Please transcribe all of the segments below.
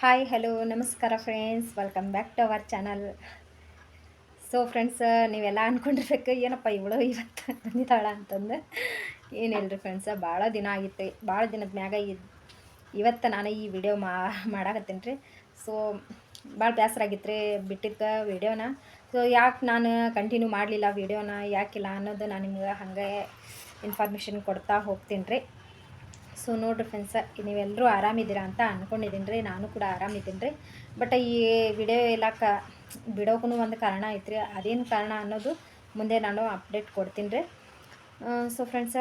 Hi hello ನಮಸ್ಕಾರ friends welcome back to our channel so friends ನೀವೆಲ್ಲ ಅಂದ್ಕೊಂಡಿರ್ಬೇಕು ಏನಪ್ಪ ಇವಳು ಇವತ್ತು ಬಂದಿದ್ದಾಳ ಅಂತಂದು. ಏನಿಲ್ಲ ಫ್ರೆಂಡ್ಸ್ ಭಾಳ ದಿನ ಆಗಿತ್ತು ಭಾಳ ದಿನದ ಮ್ಯಾಗ ಇವತ್ತು ನಾನು ಈ ವಿಡಿಯೋ ಮಾ, ಮಾಡಾಕತ್ತೀನಿ ರೀ. ಸೊ ಭಾಳ ಬೇಸರಾಗಿತ್ತು ರೀ ಬಿಟ್ಟಿದ್ದ ವಿಡಿಯೋನ ಸೊ ಯಾಕೆ ನಾನು ಕಂಟಿನ್ಯೂ ಮಾಡಲಿಲ್ಲ ವಿಡಿಯೋನ ಯಾಕಿಲ್ಲ ಅನ್ನೋದು ನಾನು ನಿಮ್ಗೆ ಹಾಗೆ ಇನ್ಫಾರ್ಮೇಷನ್ ಕೊಡ್ತಾ ಹೋಗ್ತೀನಿ ರೀ. ಸೊ ನೋಡ್ರಿ ಫ್ರೆಂಡ್ಸ ನೀವೆಲ್ಲರೂ ಆರಾಮಿದ್ದೀರಾ ಅಂತ ಅಂದ್ಕೊಂಡಿದ್ದೀನಿ ರೀ. ನಾನು ಕೂಡ ಆರಾಮಿದ್ದೀನಿ ರೀ. ಬಟ್ ಈ ವಿಡಿಯೋ ಎಲ್ಲ ಕ ಒಂದು ಕಾರಣ ಐತ್ರಿ. ಅದೇನು ಕಾರಣ ಅನ್ನೋದು ಮುಂದೆ ನಾನು ಅಪ್ಡೇಟ್ ಕೊಡ್ತೀನಿ ರೀ. ಸೊ ಫ್ರೆಂಡ್ಸ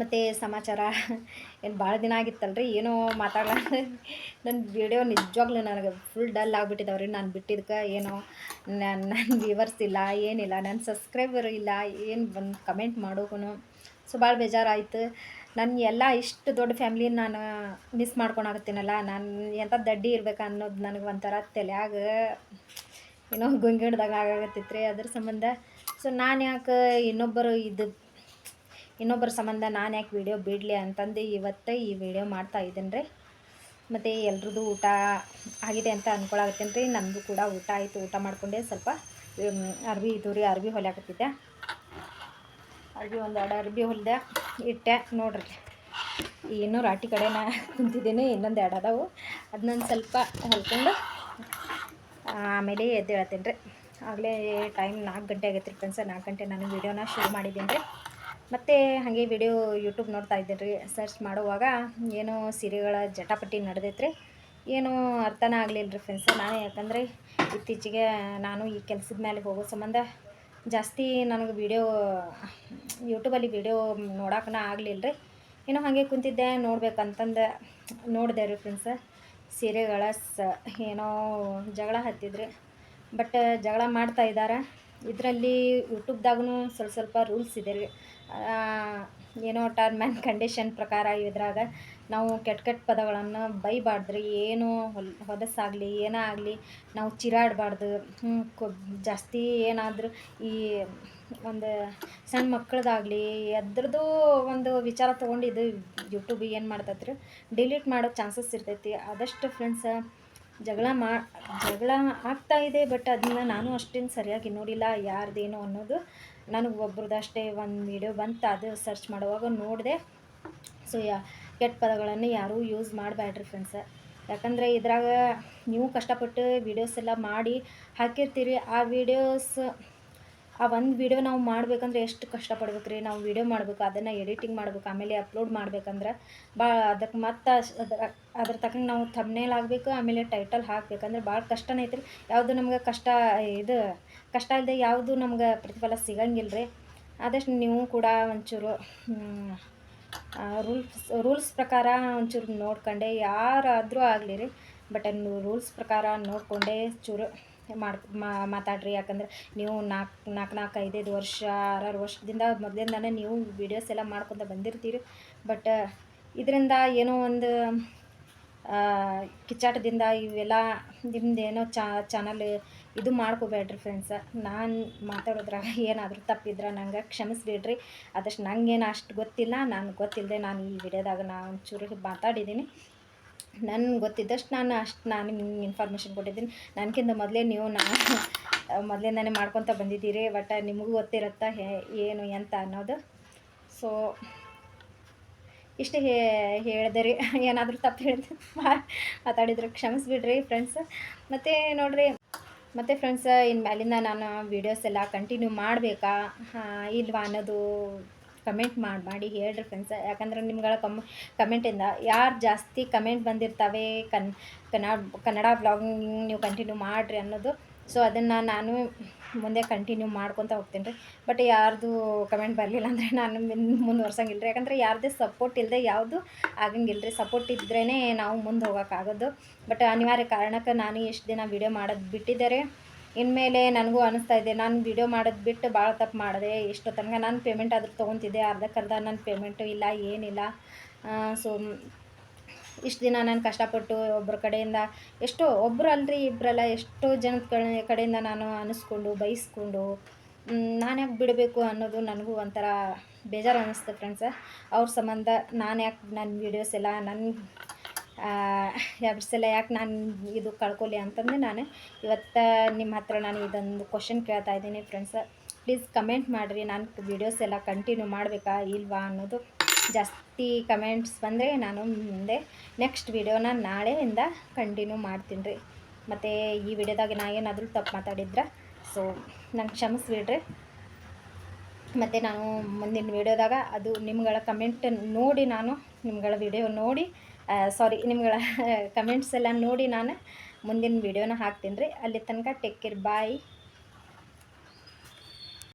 ಮತ್ತು ಸಮಾಚಾರ? ಏನು ಭಾಳ ದಿನ ಆಗಿತ್ತಲ್ರಿ? ಏನೋ ಮಾತಾಡಲ್ಲ ನನ್ನ ವಿಡಿಯೋ ನಿಜವಾಗ್ಲೂ ನನಗೆ ಫುಲ್ ಡಲ್ ಆಗಿಬಿಟ್ಟಿದ್ದಾವೆ ರೀ ನಾನು ಬಿಟ್ಟಿದ್ದಕ್ಕೆ ಏನೋ ನನ್ನ ನನ್ನ ವ್ಯೂವರ್ಸ್ ಇಲ್ಲ, ಏನಿಲ್ಲ. ನನ್ನ ಸಬ್ಸ್ಕ್ರೈಬರ್ ಇಲ್ಲ. ಏನು ಬಂದು ಕಮೆಂಟ್ ಮಾಡೋಕು ಸೊ ಭಾಳ ಬೇಜಾರಾಯಿತು. ನನ್ನ ಎಲ್ಲ ಇಷ್ಟು ದೊಡ್ಡ ಫ್ಯಾಮ್ಲಿ ನಾನು ಮಿಸ್ ಮಾಡ್ಕೊಳಕತ್ತೀನಲ್ಲ, ನಾನು ಎಂಥ ದಡ್ಡಿ ಇರ್ಬೇಕು ಅನ್ನೋದು ನನಗೆ ಒಂಥರ ತಲೆಯಾಗ ಏನೋ ಗುಂಗಿಡ್ದಾಗ ಆಗತ್ತಿತ್ತು ರೀ ಅದ್ರ ಸಂಬಂಧ. ಸೊ, ನಾನು ಯಾಕೆ ಇನ್ನೊಬ್ಬರು ಇದು ಇನ್ನೊಬ್ಬರ ಸಂಬಂಧ ನಾನು ಯಾಕೆ ವಿಡಿಯೋ ಬಿಡಲಿ ಅಂತಂದು ಇವತ್ತೇ ಈ ವಿಡಿಯೋ ಮಾಡ್ತಾ ಇದ್ದೀನಿ ರೀ. ಮತ್ತು ಎಲ್ರದ್ದು ಊಟ ಆಗಿದೆ ಅಂತ ಅಂದ್ಕೊಳಕತ್ತೀನಿ ರೀ. ನಮ್ಮದು ಕೂಡ ಊಟ ಆಯಿತು, ಊಟ ಮಾಡಿಕೊಂಡೆ ಸ್ವಲ್ಪ ಅರ್ವಿ ಇದು ರೀ, ಅರ್ವಿ ಹೊಲಿಯಾಕತ್ತಿದ್ದೆ ಅರ್ವಿ ಒಂದು ಎರಡು ಅರ್ಬಿ ಹೊಲಿದೆ ಇಟ್ಟೆ, ನೋಡ್ರಿ. ಇನ್ನೂ ರಾಟಿ ಕಡೆ ನಾ ಕುಂತಿದ್ದೀನಿ ಇನ್ನೊಂದು ಎರಡು ಅದಾವು. ಅದನ್ನೊಂದು ಸ್ವಲ್ಪ ಹೊಲ್ಕೊಂಡು ಆಮೇಲೆ ಎದ್ದು ಹೇಳ್ತೀನಿ ರೀ. ಆಗಲೇ ಟೈಮ್ ನಾಲ್ಕು ಗಂಟೆ ಆಗೈತೆ ರೀ ಫ್ರೆಂಡ್ಸ ನಾಲ್ಕು ಗಂಟೆ ನಾನು ವೀಡಿಯೋನ ಶುರು ಮಾಡಿದ್ದೀನಿ ರೀ. ಮತ್ತು ಹಾಗೆ ವಿಡಿಯೋ ಯೂಟ್ಯೂಬ್ ನೋಡ್ತಾ ಇದ್ದೀರಿ ರೀ ಸರ್ಚ್ ಮಾಡುವಾಗ ಏನೋ ಸೀರೆಗಳ ಜಟಾಪಟಿ ನಡೆದೈತೆ ರೀ ಏನೂ ಅರ್ಥನೇ ಆಗಲಿಲ್ಲ ರೀ ಫ್ರೆಂಡ್ಸ್ ನಾನು ಯಾಕಂದರೆ ಇತ್ತೀಚೆಗೆ ನಾನು ಈ ಕೆಲಸದ ಮೇಲೆ ಹೋಗೋ ಸಂಬಂಧ ಜಾಸ್ತಿ ನನಗೆ ವೀಡಿಯೋ ಯೂಟ್ಯೂಬಲ್ಲಿ ವೀಡಿಯೋ ನೋಡೋಕೆ ಆಗಲಿಲ್ಲ ರೀ ಏನೋ ಹಾಗೆ ಕುಂತಿದ್ದೆ, ನೋಡ್ಬೇಕಂತಂದು, ನೋಡಿದೆ ರೀ ಫ್ರೆಂಡ್ಸ್ ಸೀರೆಗಳ ಸ ಏನೋ ಜಗಳ ಹತ್ತಿದ್ರಿ ಬಟ್ ಜಗಳ ಮಾಡ್ತಾ ಇದ್ದಾರೆ ಇದರಲ್ಲಿ ಯೂಟ್ಯೂಬ್ದಾಗೂ ಸ್ವಲ್ಪ ಸ್ವಲ್ಪ ರೂಲ್ಸ್ ಇದೆ ರೀ. ಏನೋ ಟರ್ಮ್ ಆ್ಯಂಡ್ ಕಂಡೀಷನ್ ಪ್ರಕಾರ ಇದ್ರಾಗ ನಾವು ಕೆಟ್ಟ ಕೆಟ್ಟ ಪದಗಳನ್ನು ಬೈಬಾರ್ದ್ರಿ, ಏನು ಹೊಲ್, ಹೊಲಸಾಗಲಿ, ಏನೇ ಆಗಲಿ, ನಾವು ಚಿರಾಡಬಾರ್ದು ಜಾಸ್ತಿ ಏನಾದರೂ ಈ ಒಂದು ಸಣ್ಣ ಮಕ್ಕಳದಾಗಲಿ ಅದ್ರದ್ದು ಒಂದು ವಿಚಾರ ತೊಗೊಂಡು ಇದು ಯೂಟ್ಯೂಬ್ ಏನು ಮಾಡ್ತೈತ್ರಿ ಡಿಲೀಟ್ ಮಾಡೋ ಚಾನ್ಸಸ್ ಇರ್ತೈತಿ. ಆದಷ್ಟು ಫ್ರೆಂಡ್ಸ ಜಗಳ ಮಾ, ಜಗಳ ಆಗ್ತಾ ಇದೆ ಬಟ್ ಅದನ್ನ ನಾನು ಅಷ್ಟೇನು ಸರಿಯಾಗಿ ನೋಡಿಲ್ಲ ಯಾರ್ದೇನು ಅನ್ನೋದು ನನಗೆ ಒಬ್ರದ್ದು ಒಂದು ವೀಡಿಯೋ ಬಂತು ಅದು ಸರ್ಚ್ ಮಾಡುವಾಗ ನೋಡಿದೆ. ಸೊ ಯಾ, ಕೆಟ್ಟ ಪದಗಳನ್ನು ಯಾರೂ ಯೂಸ್ ಮಾಡಬೇಡ್ರಿ ಫ್ರೆಂಡ್ಸ ಯಾಕಂದರೆ ಇದ್ರಾಗ ನೀವು ಕಷ್ಟಪಟ್ಟು ವೀಡಿಯೋಸ್ ಎಲ್ಲ ಮಾಡಿ ಹಾಕಿರ್ತೀರಿ. ಆ ವೀಡಿಯೋಸ್ ಆ ಒಂದು ವೀಡಿಯೋ ನಾವು ಮಾಡ್ಬೇಕಂದ್ರೆ ಎಷ್ಟು ಕಷ್ಟಪಡ್ಬೇಕು ರೀ ನಾವು ವೀಡಿಯೋ ಮಾಡ್ಬೇಕು, ಅದನ್ನು ಎಡಿಟಿಂಗ್ ಮಾಡ್ಬೇಕು, ಆಮೇಲೆ ಅಪ್ಲೋಡ್ ಮಾಡ್ಬೇಕಂದ್ರೆ ಭಾಳ ಅದಕ್ಕೆ ಮತ್ತೆ ಅದರ, ಅದ್ರ ತಕ್ಕಂಗೆ ನಾವು ತಮ್ಮನೇಲಿ ಆಗಬೇಕು ಆಮೇಲೆ ಟೈಟಲ್ ಹಾಕ್ಬೇಕಂದ್ರೆ ಭಾಳ ಕಷ್ಟನೇ ಐತ್ರಿ. ಯಾವುದು ನಮ್ಗೆ ಕಷ್ಟ, ಇದು, ಕಷ್ಟ ಇಲ್ಲದೆ ಯಾವುದು ನಮ್ಗೆ ಪ್ರತಿಫಲ ಸಿಗಂಗಿಲ್ಲ ರೀ ಆದಷ್ಟು ನೀವು ಕೂಡ ಒಂಚೂರು ರೂಲ್ಸ್ ರೂಲ್ಸ್ ಪ್ರಕಾರ ಒಂಚೂರು ನೋಡ್ಕೊಂಡೆ. ಯಾರಾದರೂ ಆಗಲಿ ರೀ ಬಟ್ ರೂಲ್ಸ್ ಪ್ರಕಾರ ನೋಡಿಕೊಂಡೇ ಚೂರು. ಮಾಡಿ ಮಾತಾಡ್ರಿ. ಯಾಕಂದ್ರೆ ನೀವು ನಾಲ್ಕು ನಾಲ್ಕು ನಾಲ್ಕು ಐದೈದು ವರ್ಷ, ಆರಾರು ವರ್ಷದಿಂದ ಮೊದಲಿಂದನೇ ನೀವು ವೀಡಿಯೋಸ್ ಎಲ್ಲ ಮಾಡ್ಕೊತ ಬಂದಿರ್ತೀರಿ. ಬಟ್ ಇದರಿಂದ ಏನೋ ಒಂದು ಕಿಚ್ಚಾಟದಿಂದ ಇವೆಲ್ಲ ನಿಮ್ದು ಏನೋ ಚಾನಲ್ ಇದು ಮಾಡ್ಕೋಬೇಡ್ರಿ ಫ್ರೆಂಡ್ಸ ನಾನು ಮಾತಾಡೋದ್ರಾಗ ಏನಾದರೂ ತಪ್ಪಿದ್ರೆ ನಂಗೆ ಕ್ಷಮಿಸ್ಬಿಡ್ರಿ. ಆದಷ್ಟು ನಂಗೇನು ಅಷ್ಟು ಗೊತ್ತಿಲ್ಲ. ನಾನು ಗೊತ್ತಿಲ್ಲದೆ ನಾನು ಈ ವಿಡಿಯೋದಾಗ ನಾನು ಒಂಚೂರು ಮಾತಾಡಿದ್ದೀನಿ ನನ್ಗೆ ಗೊತ್ತಿದ್ದಷ್ಟು ನಾನು ಅಷ್ಟು ನಾನು ನಿಮ್ಗೆ ಇನ್ಫಾರ್ಮೇಷನ್ ಕೊಟ್ಟಿದ್ದೀನಿ. ನನಗಿಂತ ಮೊದಲೇ ನೀವು ನಾನು ಮೊದಲಿಂದನೇ ಮಾಡ್ಕೊತ ಬಂದಿದ್ದೀರಿ ಬಟ್ ನಿಮಗೂ ಗೊತ್ತಿರುತ್ತೆ ಹೇ, ಏನು ಎಂತ ಅನ್ನೋದು. ಸೊ ಇಷ್ಟು ಹೇಳಿದೆ ರೀ. ಏನಾದರೂ ತಪ್ಪು ಹೇಳಿದೆ ಮಾತಾಡಿದ್ರೆ ಕ್ಷಮಿಸ್ಬಿಡ್ರಿ ಫ್ರೆಂಡ್ಸ್ ಮತ್ತು ನೋಡಿರಿ, ಮತ್ತು ಫ್ರೆಂಡ್ಸ್ ಇನ್ನು ಮೇಲಿಂದ ನಾನು ವೀಡಿಯೋಸ್ ಎಲ್ಲ ಕಂಟಿನ್ಯೂ ಮಾಡಬೇಕಾ? ಇಲ್ವಾ ಅನ್ನೋದು ಕಮೆಂಟ್ ಮಾಡಿ ಮಾಡಿ ಹೇಳ್ರಿ ಫ್ರೆಂಡ್ಸ್ ಯಾಕಂದ್ರೆ ನಿಮ್ಗಳ ಕಮ್ ಕಮೆಂಟಿಂದ ಯಾರು ಜಾಸ್ತಿ ಕಮೆಂಟ್ ಬಂದಿರ್ತಾವೆ, ಕನ್, ಕನ್ನಡ ಕನ್ನಡ ಬ್ಲಾಗಿಂಗ್ ನೀವು ಕಂಟಿನ್ಯೂ ಮಾಡಿರಿ ಅನ್ನೋದು. ಸೊ ಅದನ್ನು ನಾನು ಮುಂದೆ ಕಂಟಿನ್ಯೂ ಮಾಡ್ಕೊತ ಹೋಗ್ತೀನಿ ರೀ ಬಟ್ ಯಾರ್ದು ಕಮೆಂಟ್ ಬರಲಿಲ್ಲ ಅಂದರೆ ನಾನು ಮುಂದುವರ್ಸಂಗಿಲ್ಲ ರೀ ಯಾಕಂದರೆ ಯಾರದೇ ಸಪೋರ್ಟ್ ಇಲ್ಲದೆ ಯಾವುದು ಆಗಂಗಿಲ್ಲ ರೀ ಸಪೋರ್ಟ್ ಇದ್ರೇ ನಾವು ಮುಂದೆ ಹೋಗೋಕ್ಕಾಗೋದು ಬಟ್ ಅನಿವಾರ್ಯ ಕಾರಣಕ್ಕೆ ನಾನು ಎಷ್ಟು ದಿನ ವೀಡಿಯೋ ಮಾಡೋದು ಬಿಟ್ಟಿದ್ದಾರೆ ಇನ್ಮೇಲೆ ನನಗೂ ಅನಿಸ್ತಾ ಇದೆ, ನಾನು ವಿಡಿಯೋ ಮಾಡೋದು ಬಿಟ್ಟು ಭಾಳ ತಪ್ಪು ಮಾಡಿದೆ ಇಷ್ಟು ತನಕ ನಾನು ಪೇಮೆಂಟ್ ಆದರೂ ತೊಗೊತಿದ್ದೆ ಅರ್ಧಕ್ಕರ್ಧ ನನ್ನ ಪೇಮೆಂಟು ಇಲ್ಲ, ಏನಿಲ್ಲ. ಸೊ ಇಷ್ಟು ದಿನ ನಾನು ಕಷ್ಟಪಟ್ಟು ಒಬ್ಬರ ಕಡೆಯಿಂದ ಎಷ್ಟೋ ಒಬ್ಬರು ಅಲ್ರಿ ಇಬ್ಬರಲ್ಲ ಎಷ್ಟೋ ಜನದ ಕಡೆ, ಕಡೆಯಿಂದ ನಾನು ಅನಿಸ್ಕೊಂಡು ಬಯಸ್ಕೊಂಡು ನಾನು ಯಾಕೆ ಬಿಡಬೇಕು ಅನ್ನೋದು ನನಗೂ ಒಂಥರ ಬೇಜಾರು ಅನ್ನಿಸ್ತು ಫ್ರೆಂಡ್ಸ ಅವ್ರ ಸಂಬಂಧ ನಾನು ಯಾಕೆ ನನ್ನ ವೀಡಿಯೋಸ್ ಎಲ್ಲ ನನ್ನ ಎರಡು ಸಲ ಯಾಕೆ ನಾನು ಇದು ಕಳ್ಕೊಲಿ ಅಂತಂದು ನಾನು. ಇವತ್ತು ನಿಮ್ಮ ಹತ್ರ ನಾನು ಇದೊಂದು ಕ್ವಶನ್ ಕೇಳ್ತಾ ಇದ್ದೀನಿ ಫ್ರೆಂಡ್ಸ ಪ್ಲೀಸ್ ಕಮೆಂಟ್ ಮಾಡಿರಿ, ನಾನು ವೀಡಿಯೋಸ್ ಎಲ್ಲ ಕಂಟಿನ್ಯೂ ಮಾಡಬೇಕಾ ಇಲ್ವಾ ಅನ್ನೋದು. ಜಾಸ್ತಿ ಕಮೆಂಟ್ಸ್ ಬಂದರೆ ನಾನು ಮುಂದೆ ನೆಕ್ಸ್ಟ್ ವೀಡಿಯೋನ ನಾಳೆಯಿಂದ ಕಂಟಿನ್ಯೂ ಮಾಡ್ತೀನಿ ರೀ. ಮತ್ತು ಈ ವಿಡಿಯೋದಾಗ ನಾ ಏನಾದರೂ ತಪ್ಪು ಮಾತಾಡಿದ್ರೆ ಸೊ ನಂಗೆ ಕ್ಷಮಿಸ್ಬಿಡ್ರಿ. ಮತ್ತು ನಾನು ಮುಂದಿನ ವೀಡಿಯೋದಾಗ ಅದು ನಿಮ್ಗಳ ಕಮೆಂಟ್ ನೋಡಿ ನಾನು, ನಿಮ್ಗಳ ವಿಡಿಯೋ ನೋಡಿ. ಸಾರಿ ನಿಮ್ಗಳ ಕಮೆಂಟ್ಸ್ ಎಲ್ಲ ನೋಡಿ ನಾನು ಮುಂದಿನ ವೀಡಿಯೋನ ಹಾಕ್ತೀನಿ ರೀ. ಅಲ್ಲಿ ತನಕ ಟೇಕ್ ಕೇರ್ ಬಾಯ್